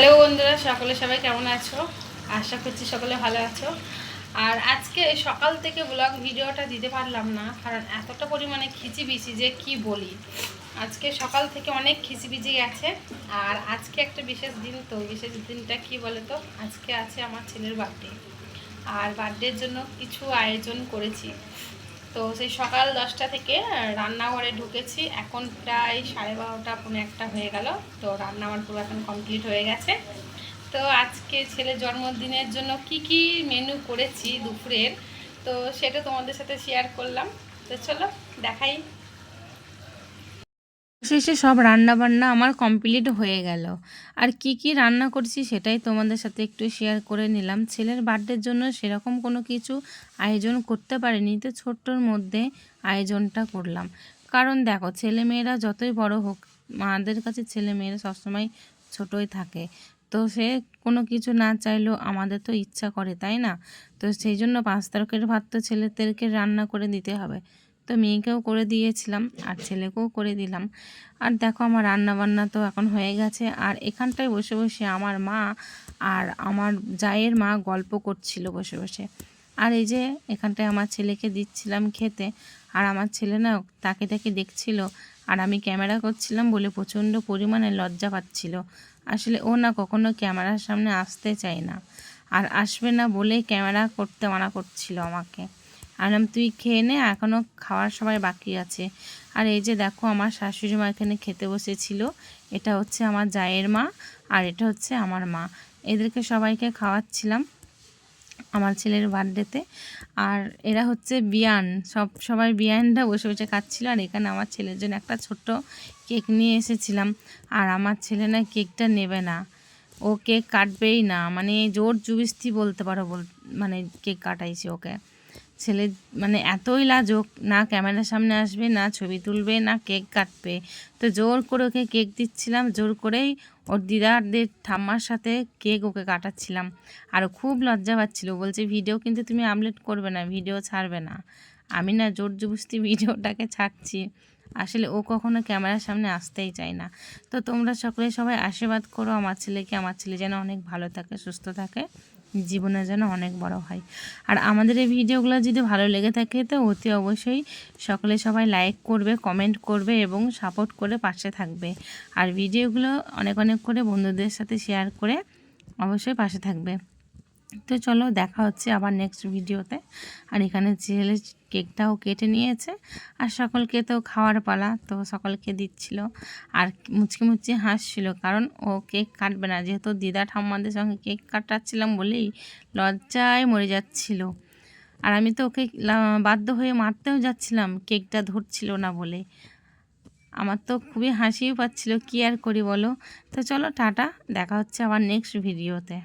Hello বন্ধুরা, সকলে সবাই কেমন আছো? আশা করছি সকলে ভালো আছো। আর আজকে সকাল থেকে ব্লগ ভিডিওটা দিতে পারলাম না, কারণ এতটা পরিমাণে খিচিবিচি যে কি বলি। আজকে সকাল থেকে অনেক খিচিবিচি গেছে, আর আজকে একটা বিশেষ দিন তো, বিশেষ দিনটা কি বলে তো আজকে আছে আমার ছেলের বার্থডে আর বার্থডের জন্য কিছু আয়োজন করেছি। তো সেই সকাল দশটা থেকে রান্নাঘরে ঢুকেছি। এখন প্রায় সাড়ে বারোটা পনেরো একটা হয়ে গেল। তো রান্না আমার পুরো এখন কমপ্লিট হয়ে গেছে। তো আজকে ছেলে জন্মদিনের জন্য কি কি মেনু করেছি দুপুরের, তো সেটা তোমাদের সাথে শেয়ার করলাম। তো চলো, দেখাই। শেষে সব রান্না বান্না আমার কমপ্লিট হয়ে গেল। আর কি কি রান্না করছি সেটাই তোমাদের সাথে একটু শেয়ার করে নিলাম। ছেলের বার্থডের জন্য সেরকম কোনো কিছু আয়োজন করতে পারিনি, তো ছোট্টর মধ্যে আয়োজনটা করলাম। কারণ দেখো, ছেলে মেয়েরা যতই বড় হোক, মাদের কাছে ছেলে মেয়েরা সবসময় ছোটই থাকে। তো সে কোনো কিছু না চাইলেও আমাদের তো ইচ্ছা করে, তাই না? তো সেই জন্য পাঁচ তারকের ভাত তো ছেলেদেরকে রান্না করে দিতে হবে। তো মেয়েকেও করে দিয়েছিলাম, আর ছেলেকেও করে দিলাম। আর দেখো আমার রান্না বান্না তো এখন হয়ে গেছে, আর এখানটায় বসে বসে আমার মা আর আমার জায়ের মা গল্প করছিল বসে বসে। আর এই যে এখানটায় আমার ছেলেকে দিচ্ছিলাম খেতে, আর আমার ছেলে না তাকে তাকে দেখছিল, আর আমি ক্যামেরা করছিলাম বলে প্রচণ্ড পরিমাণে লজ্জা পাচ্ছিল। আসলে ও না কখনো ক্যামেরার সামনে আসতে চায় না, আর আসবে না বলেই ক্যামেরা করতে মানা করছিল আমাকে। আনাম তুই খেয়ে নে এখনও খাওয়ার সময় বাকি আছে। আর এই যে দেখো, আমার শাশুড়ি মা এখানে খেতে বসেছিল। এটা হচ্ছে আমার জায়ের মা, আর এটা হচ্ছে আমার মা। এদেরকে সবাইকে খাওয়াচ্ছিলাম আমার ছেলের বার্থডেতে। আর এরা হচ্ছে বিয়ান, সব সবাই বিয়ানটা বসে বসে খাচ্ছিল। আর এখানে আমার ছেলের জন্য একটা ছোট্ট কেক নিয়ে এসেছিলাম। আর আমার ছেলে না কেকটা নেবে না। ও কেক কাটবেই না মানে জোর জুবিস্তি বলতে পারো বল মানে কেক কাটাইছি ওকে। ছেলে মানে এতই লাজুক, না ক্যামেরার সামনে আসবে, না ছবি তুলবে, না কেক কাটবে। তো জোর করে ওকে কেক দিচ্ছিলাম, জোর করেই ওর দিদারদের ঠাম্মার সাথে কেক ওকে কাটাচ্ছিলাম। আর খুব লজ্জা পাচ্ছিল, বলছে, ভিডিও কিন্তু তুমি আপলোড করবে না, ভিডিও ছাড়বে না। আমি না জোর জবস্তি ভিডিওটাকে ছাড়ছি। আসলে ও কখনো ক্যামেরার সামনে আসতেই চায় না। তো তোমরা সকলে সবাই আশীর্বাদ করো আমার ছেলেকে, আমার ছেলে যেন অনেক ভালো থাকে, সুস্থ থাকে। জীবনে যেন অনেক বড় হয়। আর আমাদের এই ভিডিওগুলো যদি ভালো লেগে থাকে তো অতি অবশ্যই সকলে সবাই লাইক করবে কমেন্ট করবে এবং সাপোর্ট করে পাশে থাকবে। আর ভিডিওগুলো অনেক অনেক করে বন্ধুদের সাথে শেয়ার করে অবশ্যই পাশে থাকবে। তো চলো দেখা হচ্ছে আবার নেক্সট ভিডিওতে আর এখানে ছেলে কেকটাও কেটে নিয়েছে। আর সকলকে তো খাওয়ার পালা, তো সকলকে দিচ্ছিল। আর মুচকি মুচকি হাসছিল, কারণ ও কেক কাটবে না। যেহেতু দিদা ঠাম্মাদের সঙ্গে কেক কাটাচ্ছিলাম বলেই লজ্জায় মরে যাচ্ছিল। আর আমি তো ওকে বাধ্য হয়ে মারতেও যাচ্ছিলাম, কেকটা ধরছিল না বলে। আমার তো খুবই হাসিও পাচ্ছিল, কী আর করি বলো? তো চলো টাটা, দেখা হচ্ছে আবার নেক্সট ভিডিওতে